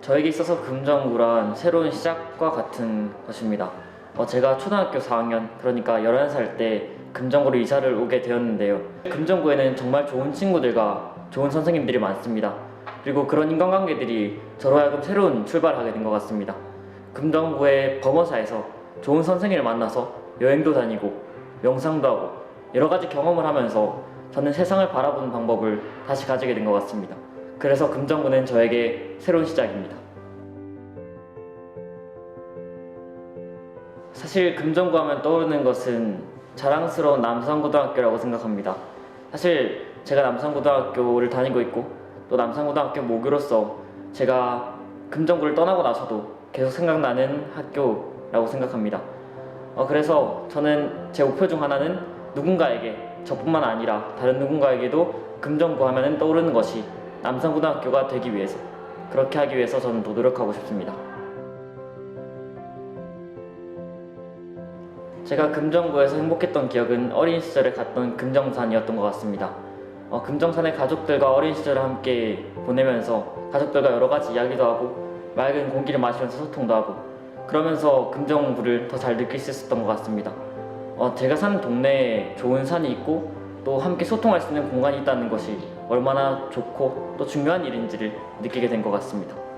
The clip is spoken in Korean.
저에게 있어서 금정구란 새로운 시작과 같은 것입니다. 어, 제가 초등학교 4학년, 그러니까 11살 때 금정구로 이사를 오게 되었는데요. 금정구에는 정말 좋은 친구들과 좋은 선생님들이 많습니다. 그리고 그런 인간관계들이 저로 하여금 새로운 출발을 하게 된 것 같습니다. 금정구의 범어사에서 좋은 선생님을 만나서 여행도 다니고 명상도 하고 여러 가지 경험을 하면서 저는 세상을 바라보는 방법을 다시 가지게 된 것 같습니다. 그래서 금정구는 저에게 새로운 시작입니다. 사실 금정구 하면 떠오르는 것은 자랑스러운 남산고등학교라고 생각합니다. 사실 제가 남산고등학교를 다니고 있고 또 남산고등학교 모교로서 제가 금정구를 떠나고 나서도 계속 생각나는 학교라고 생각합니다. 어, 그래서 저는 제 목표 중 하나는 누군가에게 저뿐만 아니라 다른 누군가에게도 금정구 하면은 떠오르는 것이 남산고등학교가 되기 위해서 그렇게 하기 위해서 저는 더 노력하고 싶습니다. 제가 금정구에서 행복했던 기억은 어린 시절에 갔던 금정산이었던 것 같습니다. 어, 금정산에 가족들과 어린 시절을 함께 보내면서 가족들과 여러 가지 이야기도 하고 맑은 공기를 마시면서 소통도 하고 그러면서 금정구를 더 잘 느낄 수 있었던 것 같습니다. 어, 제가 사는 동네에 좋은 산이 있고 또 함께 소통할 수 있는 공간이 있다는 것이 얼마나 좋고 또 중요한 일인지를 느끼게 된 것 같습니다.